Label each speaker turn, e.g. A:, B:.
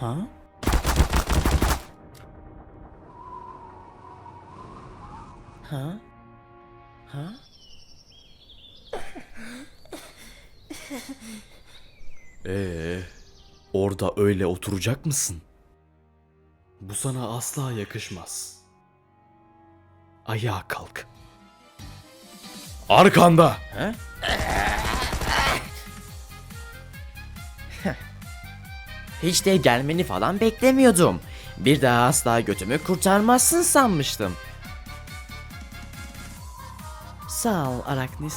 A: Ha? Ha? Ha?
B: Ee, orada öyle oturacak mısın? Bu sana asla yakışmaz. Ayağa kalk. Arkanda.
A: Ha? Hiç de gelmeni falan beklemiyordum. Bir daha asla götümü kurtarmazsın sanmıştım. Sağ ol Araknis.